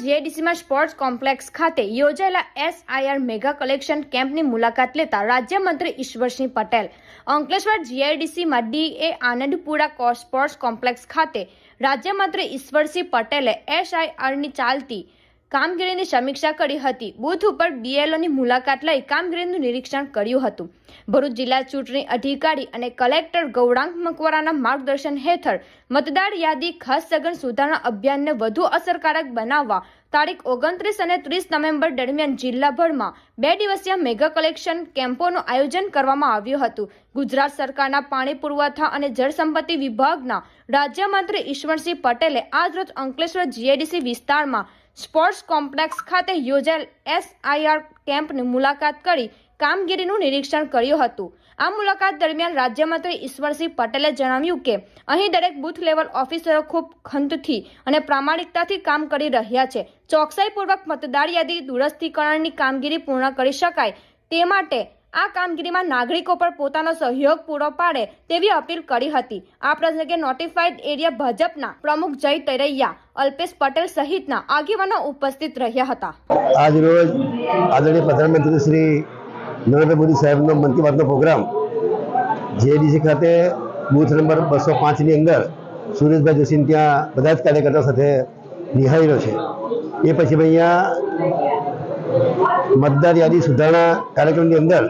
જીઆઈડીસીમાં sports complex ખાતે યોજાયેલા SIR mega collection કેમ્પની મુલાકાત લેતા રાજ્યમંત્રી ઈશ્વરસિંહ પટેલ, અંકલેશ્વર જીઆઈડીસીમાં ડીએ આનંદપુરા સ્પોર્ટ્સ કોમ્પ્લેક્સ ખાતે રાજ્યમંત્રી ઈશ્વરસિંહ પટેલે એસઆઈઆરની ચાલતી કામગીરીની સમીક્ષા કરી હતી. બુથ ઉપર બીએલઓની મુલાકાત લઈ કામગીરીનું નિરીક્ષણ કર્યું હતું. ભરૂચ જિલ્લા ચૂંટણી અધિકારી અને કલેક્ટર ગૌરાંગ મકવરાના માર્ગદર્શન હેઠળ મતદાર યાદી ખાસ સઘન સુધારણા અભિયાનને વધુ અસરકારક બનાવવા તારીખ ઓગણત્રીસ અને ત્રીસ નવેમ્બર દરમિયાન જિલ્લાભરમાં બે દિવસીય મેગા કલેક્શન કેમ્પોનું આયોજન કરવામાં આવ્યું હતું. ગુજરાત સરકારના પાણી પુરવઠા અને જળસંપત્તિ વિભાગના રાજ્યમંત્રી ઈશ્વરસિંહ પટેલે આજરોજ અંકલેશ્વર જીઆઈડીસી વિસ્તારમાં સ્પોર્ટ્સ કોમ્પ્લેક્સ ખાતે યોજાયેલ એસઆઈઆર કેમ્પની મુલાકાત કરી કામગીરીનું નિરીક્ષણ કર્યું હતું. આ મુલાકાત દરમિયાન રાજ્યમંત્રી ઈશ્વરસિંહ પટેલે જણાવ્યું કે, અહીં દરેક બૂથ લેવલ ઓફિસરો ખૂબ ખંતથી અને પ્રામાણિકતાથી કામ કરી રહ્યા છે. ચોકસાઈપૂર્વક મતદાર યાદી દુરસ્તીકરણની કામગીરી પૂર્ણ કરી શકાય તે માટે આ કામગીરીમાં નાગરિકો પર પોતાનો સહયોગ પૂરો પાડે તેવી અપીલ કરી હતી. આ પ્રસંગે નોટિફાઈડ એરિયા ભાજપના પ્રમુખ જય તરૈયા, અલ્પેશ પટેલ સહિતના આગેવાનો ઉપસ્થિત રહ્યા હતા. આજ રોજ આદરણીય પ્રધાનમંત્રી શ્રી નરેન્દ્ર મોદી સાહેબનો મન કી બાતનો પ્રોગ્રામ જેડીસી ખાતે બૂથ નંબર બસો પાંચની અંદર સુરેશભાઈ જોશીને ત્યાં બધા જ કાર્યકર્તાઓ સાથે નિહાળેલો છે. એ પછી અહીંયા મતદાર યાદી સુધારણા કાર્યક્રમની અંદર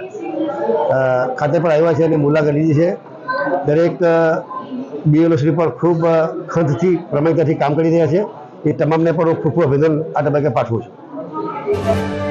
ખાતે પણ આવ્યા છે અને મુલાકાત લીધી છે. દરેક બીએલઓ શ્રી પણ ખૂબ ખંતથી પ્રમાણિકતાથી કામ કરી રહ્યા છે. એ તમામને પણ હું ખૂબ ખૂબ અભિનંદન આ તબક્કે પાઠવું છું.